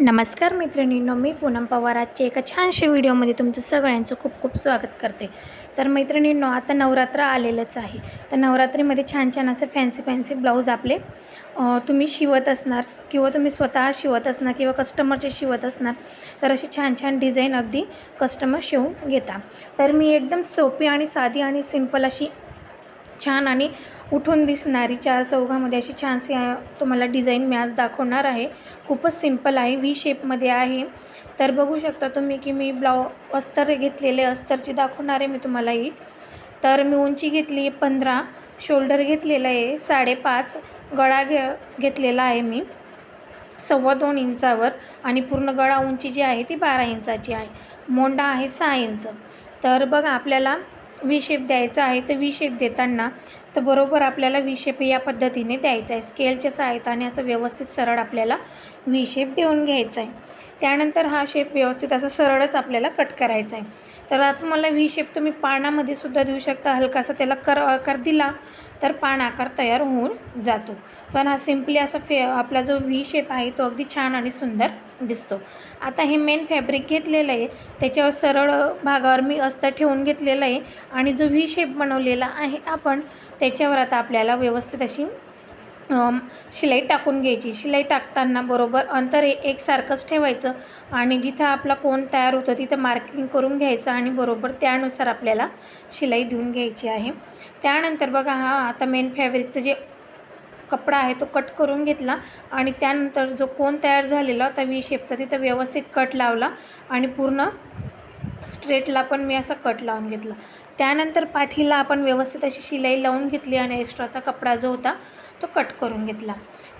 नमस्कार मैत्रिणींनो मी पूनम पवार. आजच्या एका छानशा व्हिडिओमध्ये तुमचं सगळ्यांचं खूप खूप स्वागत करते. तर मैत्रिणींनो आता नवरात्र आलेलंच आहे. तर नवरात्रीमध्ये छान छान असे फॅन्सी फॅन्सी ब्लाऊज आपले तुम्ही शिवत असणार किंवा तुम्ही स्वतः शिवत असणार किंवा कस्टमरचे शिवत असणार तर अशी छान छान डिझाईन अगदी कस्टमर शिवून घेता. तर मी एकदम सोपी आणि साधी आणि सिंपल अशी छान आणि उठून दिसणारी चार चौघामध्ये अशी छानशी तुम्हाला डिझाईन मी आज दाखवणार आहे. खूपच सिंपल आहे व्ही शेपमध्ये आहे. तर बघू शकता तुम्ही की मी ब्लाउ अस्तर घेतलेले अस्तरची दाखवणार आहे मी तुम्हाला ही तर मी उंची घेतली आहे पंधरा शोल्डर घेतलेलं आहे साडेपाच गळा घे घेतलेला आहे मी. सव्वा दोन इंचावर आणि पूर्ण गळा उंची जी आहे ती बारा इंचाची आहे. मोंडा आहे सहा इंच. तर बघा आपल्याला वी शेप द्यायचा आहे तर व्ही शेप देताना तर बरोबर आपल्याला वी शेप या पद्धतीने द्यायचा आहे. स्केलच्या सहायताने असं व्यवस्थित सरळ आपल्याला व्ही शेप देऊन घ्यायचा आहे. त्यानंतर हा शेप व्यवस्थित असा सरळच आपल्याला कट करायचा आहे. तर आता तुम्हाला व्ही शेप तुम्ही पानामध्ये सुद्धा देऊ शकता. हलकासा त्याला कर आकार दिला तर पान आकार तयार होऊन जातो. पण हा सिम्पली असा फे आपला जो व्ही शेप आहे तो अगदी छान आणि सुंदर दिसतो. आता हे मेन फॅब्रिक घेतलेलं आहे. त्याच्यावर सरळ भागावर मी अस्तर ठेवून घेतलेलं आहे आणि जो व्ही शेप बनवलेला आहे आपण त्याच्यावर आता आपल्याला व्यवस्थित अशी शिलाई टाकून घ्यायची. शिलाई टाकताना बरोबर अंतर हे एकसारखंच ठेवायचं आणि जिथं आपला कोण तयार होतं तिथं मार्किंग करून घ्यायचं आणि बरोबर त्यानुसार आपल्याला शिलाई देऊन घ्यायची आहे. त्यानंतर बघा हा आता मेन फॅब्रिकचं जे कपडा आहे तो कट करून घेतला आणि त्यानंतर जो कोण तयार झालेला होता व्ही शेपचा तिथं व्यवस्थित कट लावला आणि पूर्ण स्ट्रेटला पण मी असा कट लावून घेतला. त्यानंतर पाठीला आपण व्यवस्थित अशी शिलाई लावून घेतली आणि एक्स्ट्राचा कपडा जो होता तो कट करून घेतला.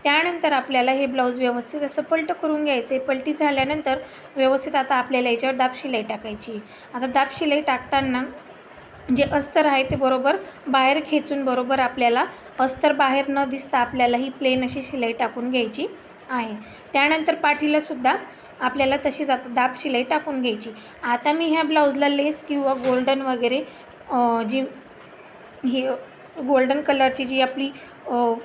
त्यानंतर आपल्याला हे ब्लाऊज व्यवस्थित असं पलट करून घ्यायचं आहे. पलटी झाल्यानंतर व्यवस्थित आता आपल्याला याच्यावर दाब शिलाई टाकायची आता दाब शिलाई टाकताना जे अस्तर आहे ते बरोबर बाहेर खेचून बरोबर आपल्याला अस्तर बाहेर न दिसता आपल्याला ही प्लेन अशी शिलाई टाकून घ्यायची आहे. त्यानंतर पाठीलासुद्धा आपल्याला तशीच आता दाब शिलाई टाकून घ्यायची. आता मी ह्या ब्लाऊजला लेस किंवा गोल्डन वगैरे जी ही गोल्डन कलरची जी आपली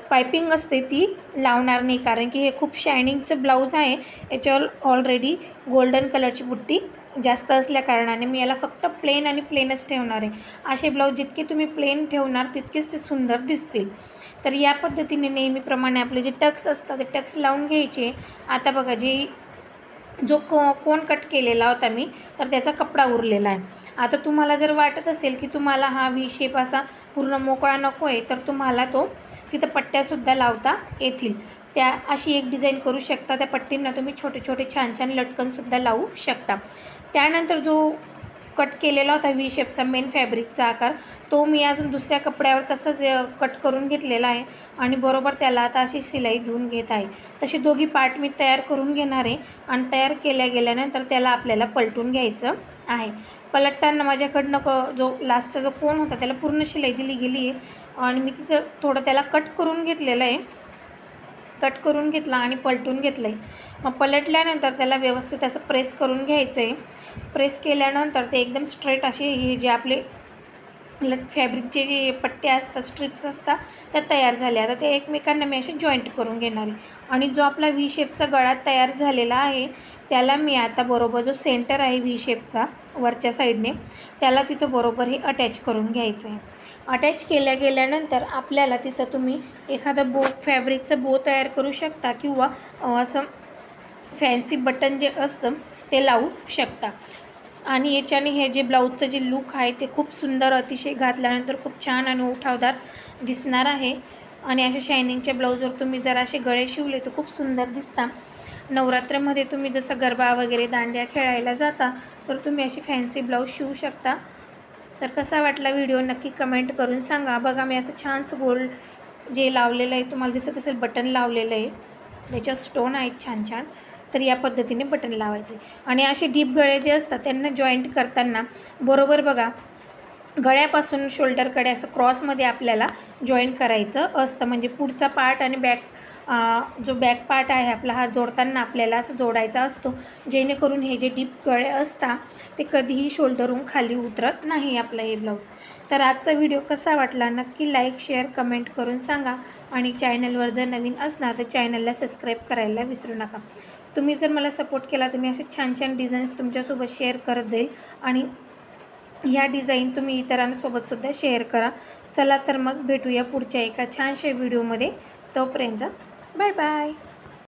पायपिंग असते ती लावणार नाही. कारण की हे खूप शायनिंगचं ब्लाऊज आहे. याच्यावर ऑलरेडी गोल्डन कलरची बुट्टी जास्त असल्या कारणाने मी याला फक्त प्लेन आणि प्लेनच ठेवणार आहे. असे ब्लाऊज जितके तुम्ही प्लेन ठेवणार तितकेच ते सुंदर दिसतील. तर या पद्धतीने नेहमीप्रमाणे आपले जे टक्स असतात ते टक्स लावून घ्यायचे. आता बघा जी जो को कोण कट केलेला होता मी तर त्याचा कपडा उरलेला आहे. आता तुम्हाला जर वाटत असेल की तुम्हाला हा व्ही शेप असा पूर्ण मोकळा नको आहे तर तुम्हाला तो तिथं पट्ट्यासुद्धा लावता येतील. त्या अशी एक डिझाईन करू शकता. त्या पट्टींना तुम्ही छोटे छोटे छान छान लटकनसुद्धा लावू शकता. त्यानंतर जो कट केलेला होता व्ही शेपचा मेन फॅब्रिकचा आकार तो मी अजून दुसऱ्या कपड्यावर तसंच कट करून घेतलेला आहे. आणि बरोबर त्याला आता अशी शिलाई धुवून घेत आहे. तशी दोघी पार्ट मी तयार करून घेणार आहे. आणि तयार केल्या गेल्यानंतर त्याला आपल्याला पलटून घ्यायचं आहे. पलटताना माझ्याकडनं क जो लास्टचा जो कोण होता त्याला पूर्ण शिलाई दिली गेली आहे. आणि मी तिथं थोडं त्याला कट करून घेतलेलं आहे. कट करून घेतला आणि पलटून घेतलं. आहे मग पलटल्यानंतर त्याला व्यवस्थित असं प्रेस करून घ्यायचं. आहे प्रेस केल्यानंतर ते एकदम स्ट्रेट असे हे जे आपले लट फॅब्रिकचे जे पट्टे असतात स्ट्रिप्स असतात त्या तयार झाल्या. आता ते एकमेकांना मी असे जॉईंट करून घेणार आहे. आणि जो आपला व्ही शेपचा गळा तयार झालेला आहे त्याला मी आता बरोबर जो सेंटर आहे व्ही शेपचा वरच्या साईडने त्याला तिथं बरोबर हे अटॅच करून घ्यायचं आहे. अटॅच केल्या गेल्यानंतर आपल्याला तिथं तुम्ही एखादं बो फॅब्रिकचं बो तयार करू शकता किंवा असं फॅन्सी बटन जे असतं ते लावू शकता. आणि याच्याने हे जे ब्लाऊजचं जे लुक आहे ते खूप सुंदर अतिशय घातल्यानंतर खूप छान आणि उठावदार दिसणार आहे. आणि अशा शायनिंगच्या ब्लाऊजवर तुम्ही जर असे गळे शिवले तर खूप सुंदर दिसता. नवरात्रामध्ये तुम्ही जसं गरबा वगैरे दांड्या खेळायला जाता तर तुम्ही अशी फॅन्सी ब्लाऊज शिवू शकता. तर कसा वाटला व्हिडिओ नक्की कमेंट करून सांगा. बघा मी असं छानसं गोल्ड जे लावलेलं आहे तुम्हाला दिसत असेल बटन लावलेलं आहे. त्याच्यावर स्टोन आहेत छान छान. तर या पद्धतीने बटन लावायचे. आणि असे डीप गळे जे असतात त्यांना जॉईंट करताना बरोबर बघा गळ्यापासून शोल्डरकडे असं क्रॉसमध्ये आपल्याला जॉईंट करायचं असतं. म्हणजे पुढचा पार्ट आणि बॅक जो बॅक पार्ट आहे आपला हा जोडताना आपल्याला असं जोडायचा असतो. जेणेकरून हे जे डीप गळे असतात ते कधीही शोल्डरहून खाली उतरत नाही आपलं हे ब्लाऊज तर आजचा व्हिडिओ कसा वाटला? नक्की लाईक शेअर कमेंट करून सांगा. आणि चॅनलवर जर नवीन असणार तर चॅनलला सबस्क्राईब करायला विसरू नका. तुम्ही जर मला सपोर्ट केला तर मी असे छान छान डिझाईन्स तुमच्यासोबत शेअर करत जाईल. आणि ह्या डिझाईन तुम्ही इतरांसोबतसुद्धा शेअर करा. चला तर मग भेटूया पुढच्या एका छानशा व्हिडिओमध्ये तोपर्यंत 拜拜。